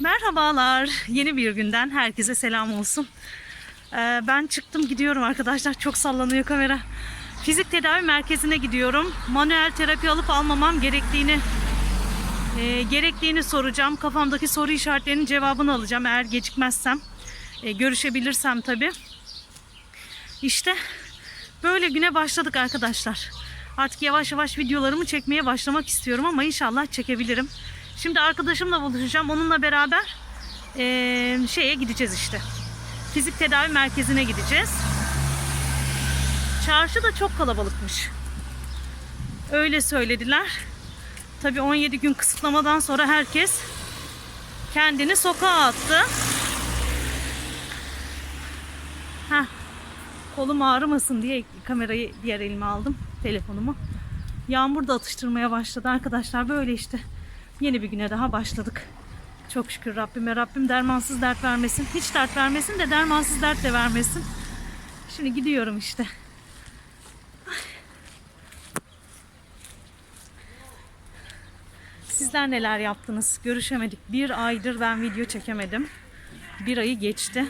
Merhabalar. Yeni bir günden herkese selam olsun. Ee, ben çıktım gidiyorum arkadaşlar. Çok sallanıyor kamera. Fizik tedavi merkezine gidiyorum. Manuel terapi alıp almamam gerektiğini e, gerektiğini soracağım. Kafamdaki soru işaretlerinin cevabını alacağım eğer gecikmezsem. E, görüşebilirsem tabii. İşte böyle güne başladık arkadaşlar. Artık yavaş yavaş videolarımı çekmeye başlamak istiyorum ama inşallah çekebilirim. Şimdi arkadaşımla buluşacağım. Onunla beraber eee, şeye gideceğiz işte. Fizik tedavi merkezine gideceğiz. Çarşı da çok kalabalıkmış. Öyle söylediler. Tabii 17 gün kısıtlamadan sonra herkes kendini sokağa attı. Heh, kolum ağrımasın diye kamerayı diğer elime aldım telefonumu. Yağmur da atıştırmaya başladı arkadaşlar böyle işte. Yeni bir güne daha başladık. Çok şükür Rabbime Rabbim dermansız dert vermesin. Hiç dert vermesin de dermansız dert de vermesin. Şimdi gidiyorum işte. Sizler neler yaptınız? Görüşemedik. Bir aydır ben video çekemedim. Bir ayı geçti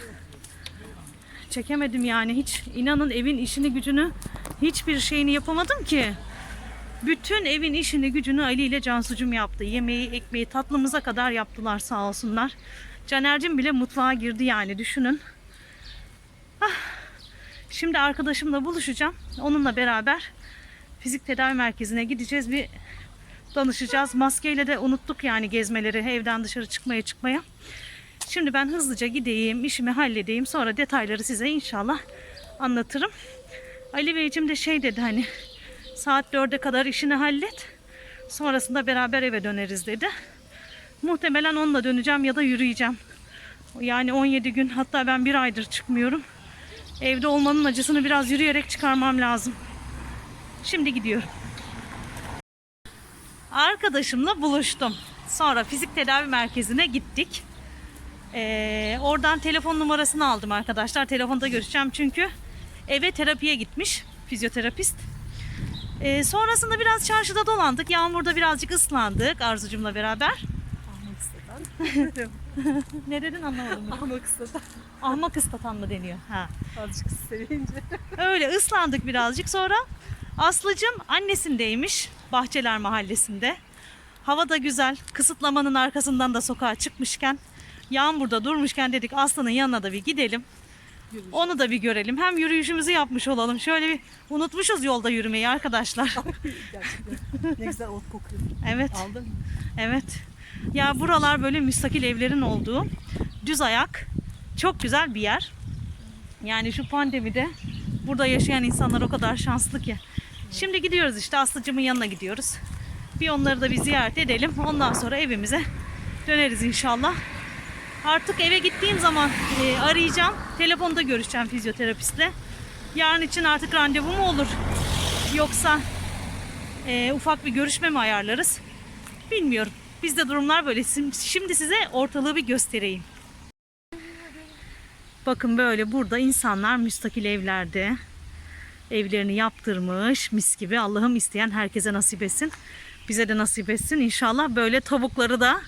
çekemedim yani hiç inanın evin işini gücünü hiçbir şeyini yapamadım ki. Bütün evin işini gücünü Ali ile Cansucum yaptı. Yemeği, ekmeği, tatlımıza kadar yaptılar sağ olsunlar. Caner'cim bile mutfağa girdi yani düşünün. Ah. Şimdi arkadaşımla buluşacağım. Onunla beraber fizik tedavi merkezine gideceğiz. Bir danışacağız. Maskeyle de unuttuk yani gezmeleri, evden dışarı çıkmaya çıkmaya. Şimdi ben hızlıca gideyim, işimi halledeyim. Sonra detayları size inşallah anlatırım. Ali Beyciğim de şey dedi hani saat 4'e kadar işini hallet. Sonrasında beraber eve döneriz dedi. Muhtemelen onunla döneceğim ya da yürüyeceğim. Yani 17 gün hatta ben bir aydır çıkmıyorum. Evde olmanın acısını biraz yürüyerek çıkarmam lazım. Şimdi gidiyorum. Arkadaşımla buluştum. Sonra fizik tedavi merkezine gittik. Ee, oradan telefon numarasını aldım arkadaşlar. Telefonda görüşeceğim çünkü eve terapiye gitmiş fizyoterapist. Ee, sonrasında biraz çarşıda dolandık. Yağmurda birazcık ıslandık Arzucum'la beraber. Ahmak. Ne dedin anlamadım. ben. Ahmak ıslatan. Ahmak ıslatan mı deniyor? Ha. Azıcık sevince. Öyle ıslandık birazcık. Sonra Aslıcım annesindeymiş Bahçeler Mahallesi'nde. Hava da güzel. Kısıtlamanın arkasından da sokağa çıkmışken yağmurda durmuşken dedik Aslı'nın yanına da bir gidelim. Yürüyüş. Onu da bir görelim. Hem yürüyüşümüzü yapmış olalım. Şöyle bir unutmuşuz yolda yürümeyi arkadaşlar. Gerçekten. Ne güzel ot kokuyor. Evet. Aldın mı? Evet. Ya buralar böyle müstakil evlerin olduğu düz ayak çok güzel bir yer. Yani şu pandemide burada yaşayan insanlar o kadar şanslı ki. Şimdi gidiyoruz işte Aslıcımın yanına gidiyoruz. Bir onları da bir ziyaret edelim. Ondan sonra evimize döneriz inşallah. Artık eve gittiğim zaman e, arayacağım. Telefonda görüşeceğim fizyoterapistle. Yarın için artık randevu mu olur? Yoksa e, ufak bir görüşme mi ayarlarız? Bilmiyorum. Bizde durumlar böyle. Şimdi size ortalığı bir göstereyim. Bakın böyle burada insanlar müstakil evlerde evlerini yaptırmış mis gibi. Allah'ım isteyen herkese nasip etsin. Bize de nasip etsin. İnşallah böyle tavukları da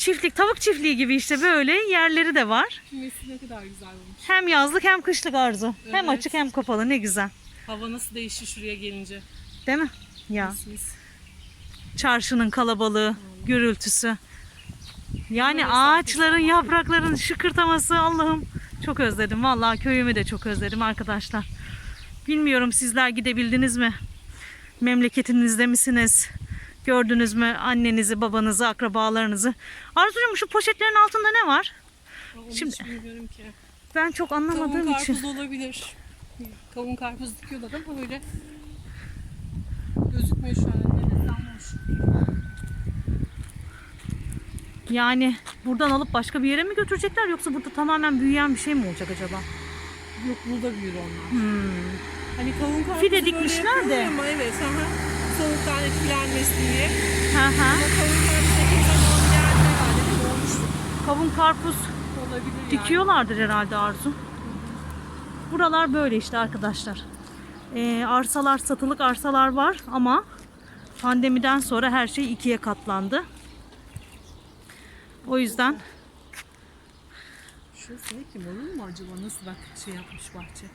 çiftlik, tavuk çiftliği gibi işte böyle yerleri de var. Kümesi ne kadar güzel olmuş. Hem yazlık hem kışlık arzu. Hem Evet. açık hem kapalı ne güzel. Hava nasıl değişti şuraya gelince. Değil mi? Ya Mis mis. çarşının kalabalığı, gürültüsü. Yani Böyle ağaçların, yaprakların şıkırtaması Allah'ım çok özledim. Vallahi köyümü de çok özledim arkadaşlar. Bilmiyorum sizler gidebildiniz mi? Memleketinizde misiniz? Gördünüz mü annenizi, babanızı, akrabalarınızı? Arzucuğum şu poşetlerin altında ne var? Onu Şimdi- hiç bilmiyorum ki. Ben çok Kavun anlamadığım için. karpuz olabilir. Kavun karpuz dikiyorlar ama öyle gözükmüyor şu an. Yani buradan alıp başka bir yere mi götürecekler yoksa burada tamamen büyüyen bir şey mi olacak acaba? Yok burada büyür onlar. Hani kavun karpuzu Fide böyle dikmişler de. Ama evet. Aha. Soğuktan etkilenmesin diye. Hı hı. Ama kavun dikim zamanı geldi herhalde. Olmuştur. Kavun karpuz Olabilir yani. dikiyorlardır herhalde Arzu. Buralar böyle işte arkadaşlar. Ee, arsalar satılık arsalar var ama pandemiden sonra her şey ikiye katlandı. O yüzden Şurası ne ki marul mu acaba? Nasıl bak şey yapmış bahçe.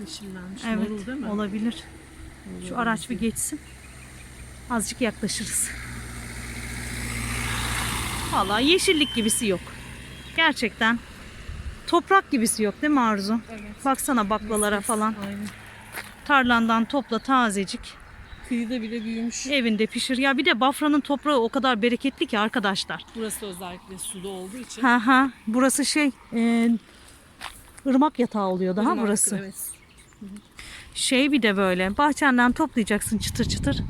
Yeşillenmiş. evet Marul değil mi? olabilir. Şu araç bir geçsin. Azıcık yaklaşırız. Vallahi yeşillik gibisi yok. Gerçekten. Toprak gibisi yok değil mi Arzu? Evet. Baksana baklalara falan. Aynen. Tarlandan topla tazecik. Kıyıda bile büyümüş. Evinde pişir. Ya bir de Bafra'nın toprağı o kadar bereketli ki arkadaşlar. Burası özellikle suda olduğu için. Ha ha. Burası şey e, ırmak yatağı oluyor daha Irmak, burası. Evet. Şey bir de böyle bahçenden toplayacaksın çıtır çıtır.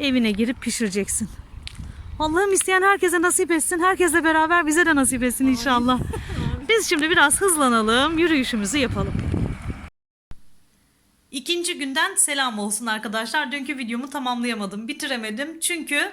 Evine girip pişireceksin. Allah'ım isteyen herkese nasip etsin. Herkesle beraber bize de nasip etsin inşallah. Biz şimdi biraz hızlanalım. Yürüyüşümüzü yapalım. İkinci günden selam olsun arkadaşlar. Dünkü videomu tamamlayamadım. Bitiremedim. Çünkü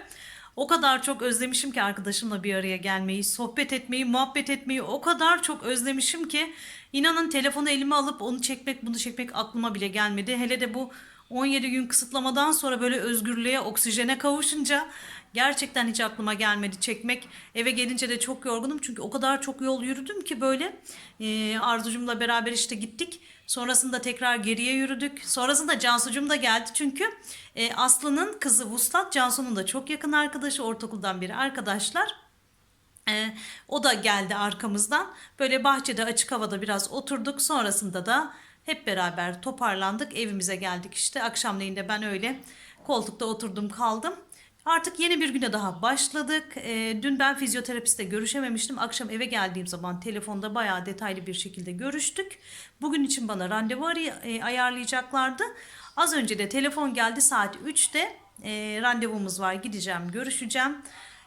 o kadar çok özlemişim ki arkadaşımla bir araya gelmeyi, sohbet etmeyi, muhabbet etmeyi o kadar çok özlemişim ki inanın telefonu elime alıp onu çekmek, bunu çekmek aklıma bile gelmedi. Hele de bu 17 gün kısıtlamadan sonra böyle özgürlüğe, oksijene kavuşunca gerçekten hiç aklıma gelmedi çekmek. Eve gelince de çok yorgunum çünkü o kadar çok yol yürüdüm ki böyle e, Arzucum'la beraber işte gittik. Sonrasında tekrar geriye yürüdük. Sonrasında Cansucum da geldi çünkü e, Aslı'nın kızı Vuslat Cansu'nun da çok yakın arkadaşı ortaokuldan biri arkadaşlar. Ee, o da geldi arkamızdan. Böyle bahçede açık havada biraz oturduk. Sonrasında da hep beraber toparlandık. Evimize geldik işte. Akşamleyin de ben öyle koltukta oturdum kaldım. Artık yeni bir güne daha başladık. Ee, dün ben fizyoterapiste görüşememiştim. Akşam eve geldiğim zaman telefonda bayağı detaylı bir şekilde görüştük. Bugün için bana randevu aray- e, ayarlayacaklardı. Az önce de telefon geldi saat 3'te. E, randevumuz var gideceğim görüşeceğim.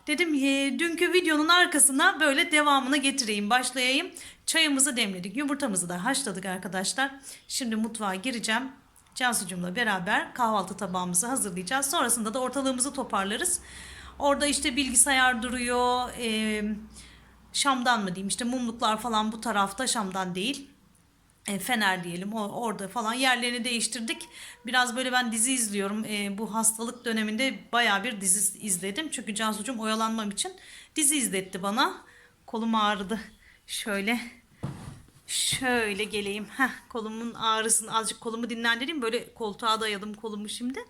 Dedim e, dünkü videonun arkasına böyle devamını getireyim, başlayayım. Çayımızı demledik, yumurtamızı da haşladık arkadaşlar. Şimdi mutfağa gireceğim. Cansucum'la beraber kahvaltı tabağımızı hazırlayacağız. Sonrasında da ortalığımızı toparlarız. Orada işte bilgisayar duruyor. e, Şam'dan mı diyeyim işte mumluklar falan bu tarafta Şam'dan değil e, Fener diyelim o, orada falan yerlerini değiştirdik. Biraz böyle ben dizi izliyorum. E, bu hastalık döneminde baya bir dizi izledim. Çünkü Cansu'cum oyalanmam için dizi izletti bana. Kolum ağrıdı. Şöyle şöyle geleyim. Heh, kolumun ağrısını azıcık kolumu dinlendireyim. Böyle koltuğa dayadım kolumu şimdi.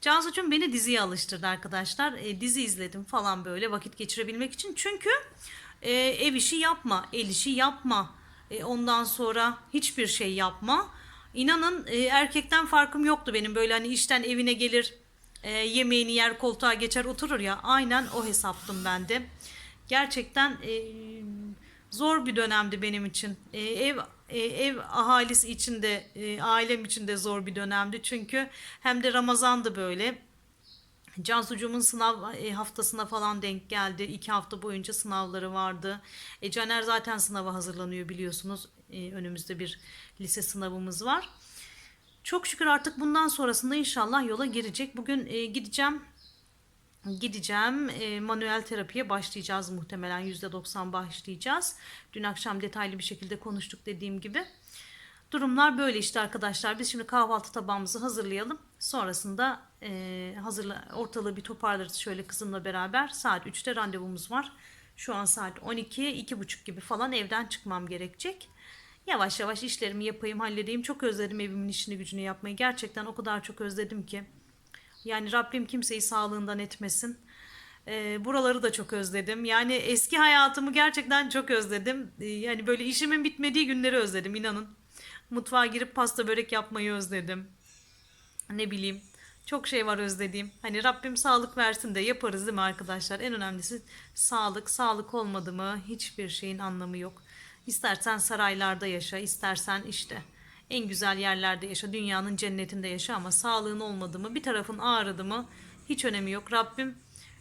Cansu'cum beni diziye alıştırdı arkadaşlar. E, dizi izledim falan böyle vakit geçirebilmek için. Çünkü e, ev işi yapma, el işi yapma. E, ondan sonra hiçbir şey yapma. İnanın e, erkekten farkım yoktu benim. Böyle hani işten evine gelir, e, yemeğini yer, koltuğa geçer, oturur ya. Aynen o hesaptım ben de. Gerçekten zor bir dönemdi benim için. Ev ev ahalisi için de ailem için de zor bir dönemdi. Çünkü hem de Ramazan'dı böyle. Cansucuğumun sınav e, haftasına falan denk geldi. İki hafta boyunca sınavları vardı. E, Caner zaten sınava hazırlanıyor biliyorsunuz. E, önümüzde bir lise sınavımız var. Çok şükür artık bundan sonrasında inşallah yola girecek. Bugün e, gideceğim gideceğim. E, manuel terapiye başlayacağız muhtemelen %90 başlayacağız. Dün akşam detaylı bir şekilde konuştuk dediğim gibi. Durumlar böyle işte arkadaşlar. Biz şimdi kahvaltı tabağımızı hazırlayalım. Sonrasında e, hazırla, ortalığı bir toparlarız şöyle kızımla beraber. Saat 3'te randevumuz var. Şu an saat 12, 2.30 gibi falan evden çıkmam gerekecek. Yavaş yavaş işlerimi yapayım, halledeyim. Çok özledim evimin işini gücünü yapmayı. Gerçekten o kadar çok özledim ki. Yani Rabbim kimseyi sağlığından etmesin. Ee, buraları da çok özledim. Yani eski hayatımı gerçekten çok özledim. Ee, yani böyle işimin bitmediği günleri özledim inanın. Mutfağa girip pasta börek yapmayı özledim. Ne bileyim. Çok şey var özlediğim. Hani Rabbim sağlık versin de yaparız değil mi arkadaşlar? En önemlisi sağlık. Sağlık olmadı mı hiçbir şeyin anlamı yok. İstersen saraylarda yaşa, istersen işte en güzel yerlerde yaşa, dünyanın cennetinde yaşa ama sağlığın olmadı mı, bir tarafın ağrıdı mı hiç önemi yok. Rabbim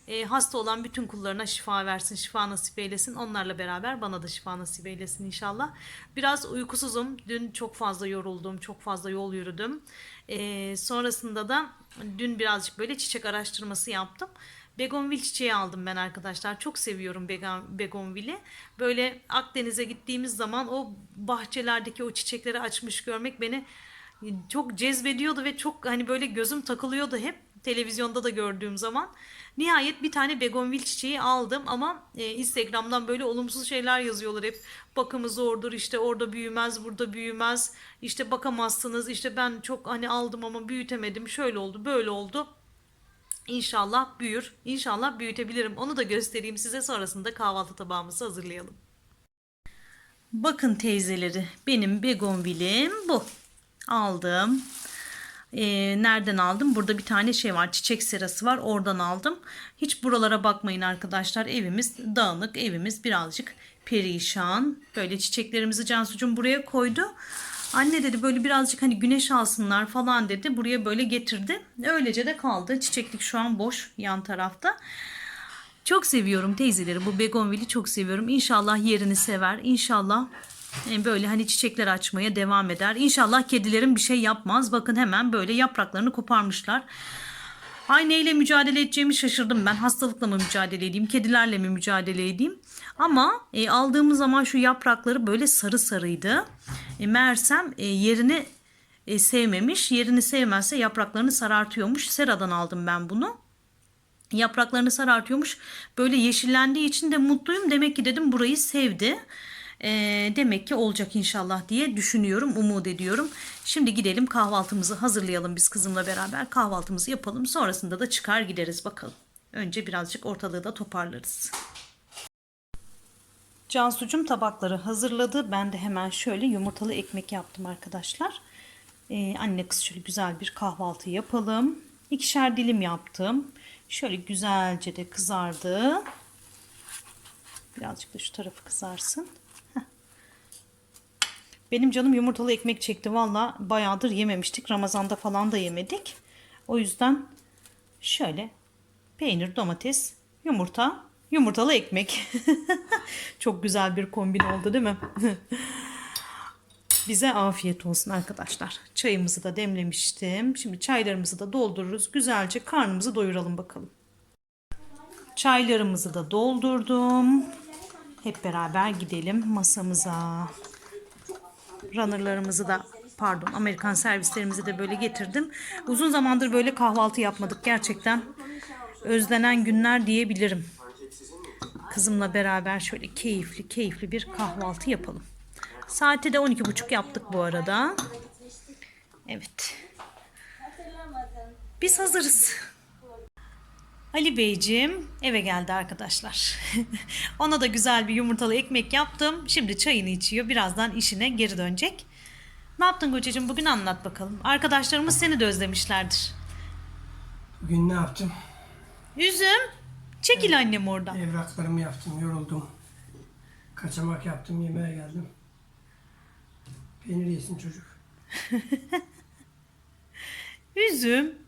e, hasta olan bütün kullarına şifa versin, şifa nasip eylesin. Onlarla beraber bana da şifa nasip eylesin inşallah. Biraz uykusuzum. Dün çok fazla yoruldum, çok fazla yol yürüdüm. E, sonrasında da dün birazcık böyle çiçek araştırması yaptım. Begonvil çiçeği aldım ben arkadaşlar. Çok seviyorum begon, begonvili. Böyle Akdeniz'e gittiğimiz zaman o bahçelerdeki o çiçekleri açmış görmek beni çok cezbediyordu ve çok hani böyle gözüm takılıyordu hep televizyonda da gördüğüm zaman. Nihayet bir tane begonvil çiçeği aldım ama e, Instagram'dan böyle olumsuz şeyler yazıyorlar hep. Bakımı zordur işte orada büyümez burada büyümez işte bakamazsınız işte ben çok hani aldım ama büyütemedim şöyle oldu böyle oldu. İnşallah büyür. İnşallah büyütebilirim. Onu da göstereyim size sonrasında kahvaltı tabağımızı hazırlayalım. Bakın teyzeleri benim begonvilim bu. Aldım. Ee, nereden aldım? Burada bir tane şey var. Çiçek serası var. Oradan aldım. Hiç buralara bakmayın arkadaşlar. Evimiz dağınık. Evimiz birazcık perişan. Böyle çiçeklerimizi Cansucuğum buraya koydu. Anne dedi böyle birazcık hani güneş alsınlar falan dedi. Buraya böyle getirdi. Öylece de kaldı. Çiçeklik şu an boş yan tarafta. Çok seviyorum teyzeleri. Bu begonvili çok seviyorum. İnşallah yerini sever. İnşallah e, böyle hani çiçekler açmaya devam eder. İnşallah kedilerin bir şey yapmaz. Bakın hemen böyle yapraklarını koparmışlar. Ay neyle mücadele edeceğimi şaşırdım ben. Hastalıkla mı mücadele edeyim, kedilerle mi mücadele edeyim? Ama e, aldığımız zaman şu yaprakları böyle sarı sarıydı. E, meğersem e, yerini e, sevmemiş. Yerini sevmezse yapraklarını sarartıyormuş. Sera'dan aldım ben bunu yapraklarını sarartıyormuş. Böyle yeşillendiği için de mutluyum. Demek ki dedim burayı sevdi. Ee, demek ki olacak inşallah diye düşünüyorum, umut ediyorum. Şimdi gidelim kahvaltımızı hazırlayalım biz kızımla beraber. Kahvaltımızı yapalım. Sonrasında da çıkar gideriz bakalım. Önce birazcık ortalığı da toparlarız. Cansucum tabakları hazırladı. Ben de hemen şöyle yumurtalı ekmek yaptım arkadaşlar. Ee, anne kız şöyle güzel bir kahvaltı yapalım. İkişer dilim yaptım. Şöyle güzelce de kızardı. Birazcık da şu tarafı kızarsın. Benim canım yumurtalı ekmek çekti. Valla bayağıdır yememiştik. Ramazanda falan da yemedik. O yüzden şöyle peynir, domates, yumurta, yumurtalı ekmek. Çok güzel bir kombin oldu değil mi? Bize afiyet olsun arkadaşlar. Çayımızı da demlemiştim. Şimdi çaylarımızı da doldururuz. Güzelce karnımızı doyuralım bakalım. Çaylarımızı da doldurdum. Hep beraber gidelim masamıza. Runnerlarımızı da pardon Amerikan servislerimizi de böyle getirdim. Uzun zamandır böyle kahvaltı yapmadık. Gerçekten özlenen günler diyebilirim. Kızımla beraber şöyle keyifli keyifli bir kahvaltı yapalım. Saati de 12.30 yaptık bu arada. Evet. Biz hazırız. Ali Beyciğim eve geldi arkadaşlar. Ona da güzel bir yumurtalı ekmek yaptım. Şimdi çayını içiyor. Birazdan işine geri dönecek. Ne yaptın kocacığım bugün anlat bakalım. Arkadaşlarımız seni de özlemişlerdir. Bugün ne yaptım? Üzüm. Çekil annem oradan. Evraklarımı yaptım, yoruldum. Kaçamak yaptım, yemeğe geldim. Peynir yesin çocuk. Üzüm.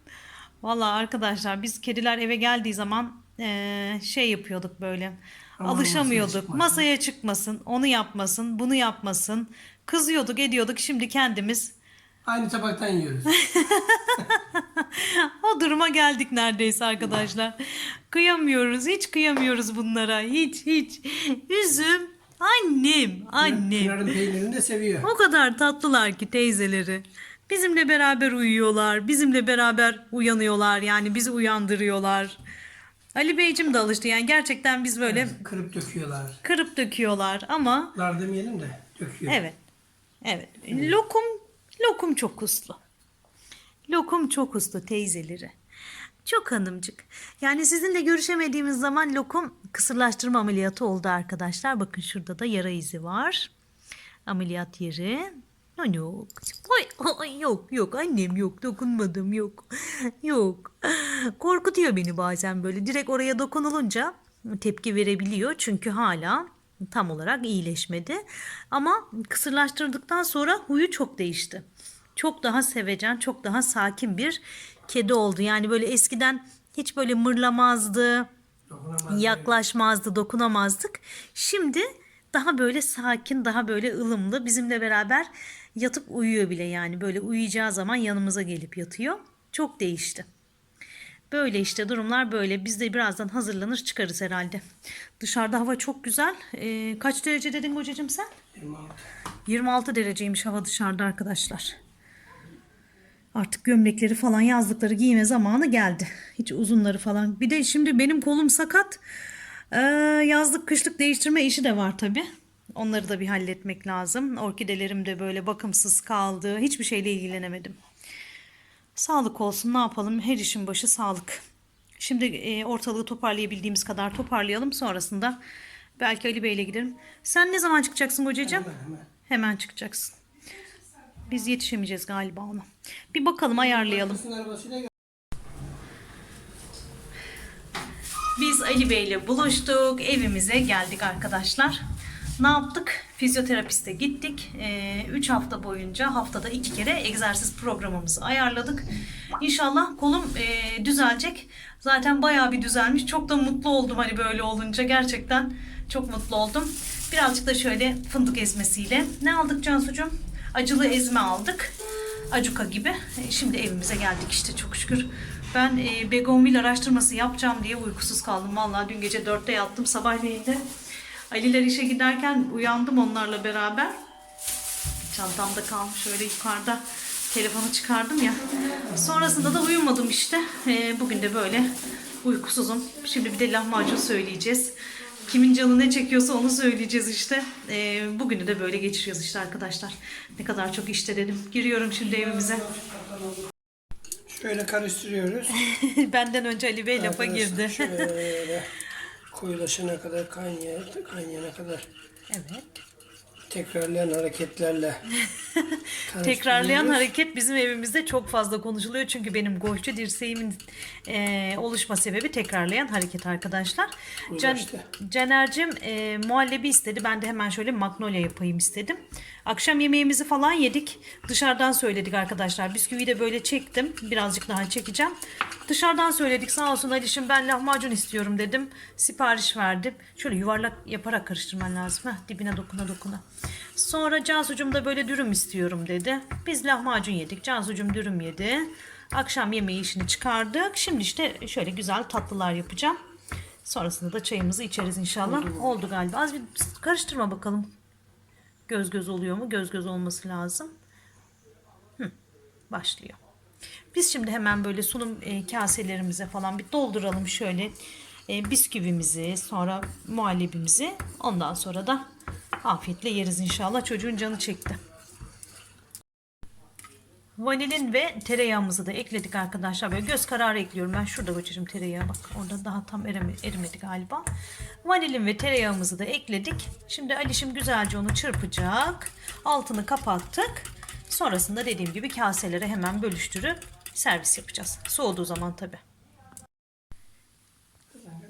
Valla arkadaşlar biz kediler eve geldiği zaman eee, şey yapıyorduk böyle. Aman Alışamıyorduk. masaya çıkmasın. Masaya çıkmasın, onu yapmasın, bunu yapmasın. Kızıyorduk, ediyorduk. Şimdi kendimiz Aynı tabaktan yiyoruz. o duruma geldik neredeyse arkadaşlar. Kıyamıyoruz, hiç kıyamıyoruz bunlara. Hiç, hiç. Üzüm, annem, annem. Pınar'ın peynirini de seviyor. O kadar tatlılar ki teyzeleri. Bizimle beraber uyuyorlar. Bizimle beraber uyanıyorlar. Yani bizi uyandırıyorlar. Ali Beyciğim de alıştı. Yani gerçekten biz böyle Kırıp döküyorlar. kırıp döküyorlar ama Lar demeyelim de döküyor. evet. Evet. Lokum lokum çok uslu. Lokum çok uslu teyzeleri. Çok hanımcık. Yani sizinle görüşemediğimiz zaman lokum kısırlaştırma ameliyatı oldu arkadaşlar. Bakın şurada da yara izi var. Ameliyat yeri. Yok. Ay, ay, yok yok annem yok dokunmadım yok. Yok. Korkutuyor beni bazen böyle. Direkt oraya dokunulunca tepki verebiliyor. Çünkü hala tam olarak iyileşmedi. Ama kısırlaştırdıktan sonra huyu çok değişti. Çok daha sevecen, çok daha sakin bir kedi oldu. Yani böyle eskiden hiç böyle mırlamazdı, yaklaşmazdı, dokunamazdık. Şimdi daha böyle sakin, daha böyle ılımlı bizimle beraber yatıp uyuyor bile yani. Böyle uyuyacağı zaman yanımıza gelip yatıyor. Çok değişti. Böyle işte durumlar böyle. Biz de birazdan hazırlanır çıkarız herhalde. Dışarıda hava çok güzel. Ee, kaç derece dedin kocacığım sen? 26. 26 dereceymiş hava dışarıda arkadaşlar. Artık gömlekleri falan yazlıkları giyme zamanı geldi. Hiç uzunları falan. Bir de şimdi benim kolum sakat. Ee, yazlık kışlık değiştirme işi de var tabi. Onları da bir halletmek lazım. Orkidelerim de böyle bakımsız kaldı. Hiçbir şeyle ilgilenemedim. Sağlık olsun ne yapalım her işin başı sağlık. Şimdi e, ortalığı toparlayabildiğimiz kadar toparlayalım. Sonrasında belki Ali Bey'le giderim. Sen ne zaman çıkacaksın kocacığım? Hemen çıkacaksın. Biz yetişemeyeceğiz galiba ona. Bir bakalım ayarlayalım. Ali Bey'le buluştuk. Evimize geldik arkadaşlar. Ne yaptık? Fizyoterapiste gittik. 3 hafta boyunca haftada 2 kere egzersiz programımızı ayarladık. İnşallah kolum e, düzelecek. Zaten bayağı bir düzelmiş. Çok da mutlu oldum hani böyle olunca. Gerçekten çok mutlu oldum. Birazcık da şöyle fındık ezmesiyle. Ne aldık Cansucuğum? Acılı ezme aldık. Acuka gibi. E, Şimdi evimize geldik işte çok şükür. Ben e, Begonvil araştırması yapacağım diye uykusuz kaldım. Vallahi dün gece dörtte yattım. Sabahleyin de Aliler işe giderken uyandım onlarla beraber. Çantamda kalmış öyle yukarıda. Telefonu çıkardım ya. Sonrasında da uyumadım işte. E, bugün de böyle uykusuzum. Şimdi bir de lahmacun söyleyeceğiz. Kimin canı ne çekiyorsa onu söyleyeceğiz işte. E, bugünü de böyle geçiriyoruz işte arkadaşlar. Ne kadar çok işte dedim. Giriyorum şimdi evimize. Şöyle karıştırıyoruz. Benden önce Ali Bey lafa Arkadaşlar, girdi. Şöyle koyulaşana kadar kaynayana, kaynayana kadar Evet. Tekrarlayan hareketlerle Tekrarlayan hareket bizim evimizde çok fazla konuşuluyor. Çünkü benim golfçü dirseğimin e, oluşma sebebi tekrarlayan hareket arkadaşlar. Can. Caner'cim e, muhallebi istedi. Ben de hemen şöyle magnolia yapayım istedim. Akşam yemeğimizi falan yedik. Dışarıdan söyledik arkadaşlar. Bisküviyi de böyle çektim. Birazcık daha çekeceğim. Dışarıdan söyledik. Sağ olsun Alişim ben lahmacun istiyorum dedim. Sipariş verdim. Şöyle yuvarlak yaparak karıştırman lazım. Heh, dibine dokuna dokuna. Sonra Cansucuğum da böyle dürüm istiyorum dedi. Biz lahmacun yedik. Cansucuğum dürüm yedi. Akşam yemeği işini çıkardık. Şimdi işte şöyle güzel tatlılar yapacağım. Sonrasında da çayımızı içeriz inşallah. Oldu galiba. Az bir karıştırma bakalım. Göz göz oluyor mu? Göz göz olması lazım. Hı, başlıyor. Biz şimdi hemen böyle sunum e, kaselerimize falan bir dolduralım şöyle e, bisküvimizi, sonra muhallebimizi. Ondan sonra da afiyetle yeriz inşallah. Çocuğun canı çekti. Vanilin ve tereyağımızı da ekledik arkadaşlar. Böyle göz kararı ekliyorum. Ben şurada koçacığım tereyağı bak. Orada daha tam erime, erimedi galiba. Vanilin ve tereyağımızı da ekledik. Şimdi Alişim güzelce onu çırpacak. Altını kapattık. Sonrasında dediğim gibi kaselere hemen bölüştürüp servis yapacağız. Soğuduğu zaman tabii.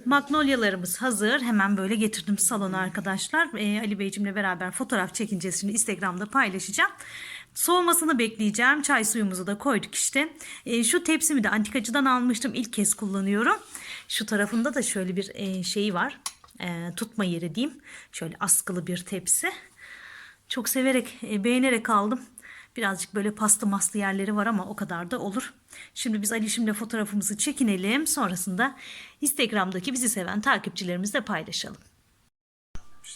Magnolyalarımız hazır. Hemen böyle getirdim salona arkadaşlar. Ee, Ali Beyciğimle beraber fotoğraf çekineceğiz. Şimdi Instagram'da paylaşacağım. Soğumasını bekleyeceğim. Çay suyumuzu da koyduk işte. Ee, şu tepsimi de antikacıdan almıştım. İlk kez kullanıyorum. Şu tarafında da şöyle bir e, şeyi var. E, tutma yeri diyeyim. Şöyle askılı bir tepsi. Çok severek, e, beğenerek aldım. Birazcık böyle pastı maslı yerleri var ama o kadar da olur. Şimdi biz Alişim'le fotoğrafımızı çekinelim. Sonrasında Instagram'daki bizi seven takipçilerimizle paylaşalım.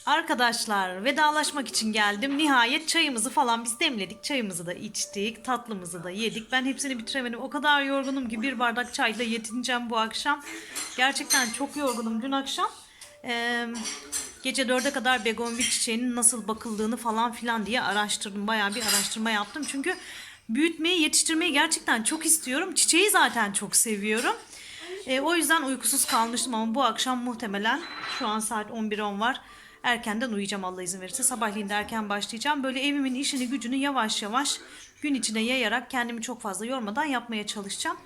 Arkadaşlar vedalaşmak için geldim. Nihayet çayımızı falan biz demledik. Çayımızı da içtik. Tatlımızı da yedik. Ben hepsini bitiremedim. O kadar yorgunum ki bir bardak çayla yetineceğim bu akşam. Gerçekten çok yorgunum dün akşam. Ee, gece dörde kadar begonvil çiçeğinin nasıl bakıldığını falan filan diye araştırdım. Bayağı bir araştırma yaptım. Çünkü büyütmeyi, yetiştirmeyi gerçekten çok istiyorum. Çiçeği zaten çok seviyorum. Ee, o yüzden uykusuz kalmıştım ama bu akşam muhtemelen şu an saat 11.10 var. Erkenden uyuyacağım Allah izin verirse. Sabahleyin de erken başlayacağım. Böyle evimin işini gücünü yavaş yavaş gün içine yayarak kendimi çok fazla yormadan yapmaya çalışacağım.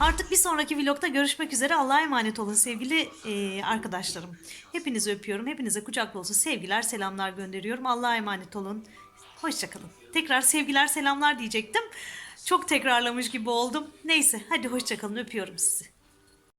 Artık bir sonraki vlogda görüşmek üzere. Allah'a emanet olun sevgili e, arkadaşlarım. Hepinizi öpüyorum. Hepinize kucak dolusu sevgiler, selamlar gönderiyorum. Allah'a emanet olun. Hoşçakalın. Tekrar sevgiler, selamlar diyecektim. Çok tekrarlamış gibi oldum. Neyse hadi hoşçakalın öpüyorum sizi.